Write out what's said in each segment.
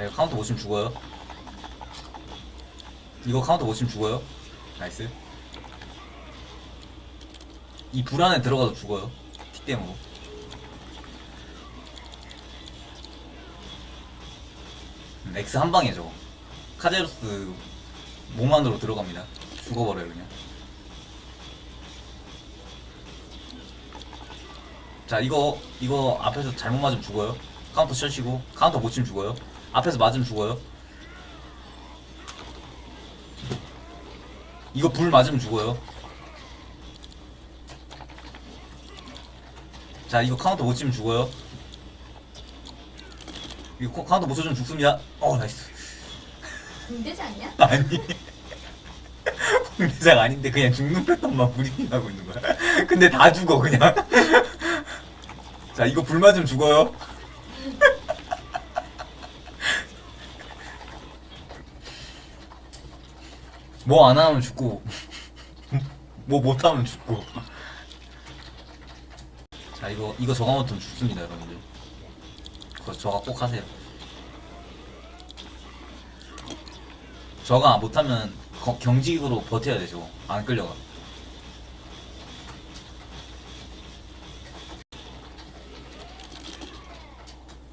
자 이거 카운터 못 치면 죽어요. 이거 카운터 못 치면 죽어요. 나이스. 이 불 안에 들어가도 죽어요. 틱댐으로 음, X 한 방에 저거. 카제로스 몸 안으로 들어갑니다. 죽어버려요 그냥. 자 이거 이거 앞에서 잘못 맞으면 죽어요. 카운터 쳐시고 카운터 못 치면 죽어요 앞에서 맞으면 죽어요. 이거 불 맞으면 죽어요. 자 이거 카운터 못 치면 죽어요. 이거 코- 카운터 못 쳐주면 죽습니다. 어 나이스. 군대지 않냐? 아니. 공대장 아닌데 그냥 죽는 패턴만 무리하고 있는 거야. 근데 다 죽어 그냥. 자 이거 불 맞으면 죽어요 뭐 안 하면 죽고 뭐 못하면 죽고 자 이거 이거 저가 못하면 죽습니다 여러분들 그거 저가 꼭 하세요 저가 못하면 거- 경직으로 버텨야 되죠. 안 끌려가.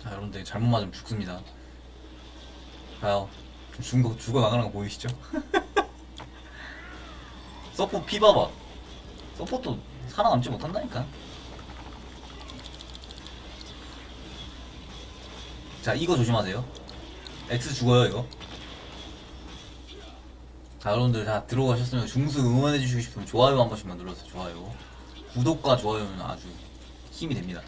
자, 여러분들 잘못 맞으면 죽습니다. 봐요. 좀 죽은 거, 죽어 나가는 거 보이시죠? 서포 피 봐봐. 서포도 살아남지 못한다니까. 자, 이거 조심하세요. X 죽어요, 이거. 자 여러분들 다 들어가셨으면 중수 응원해주시고 싶으면 좋아요 한 번씩만 눌러주세요 좋아요 구독과 좋아요는 아주 힘이 됩니다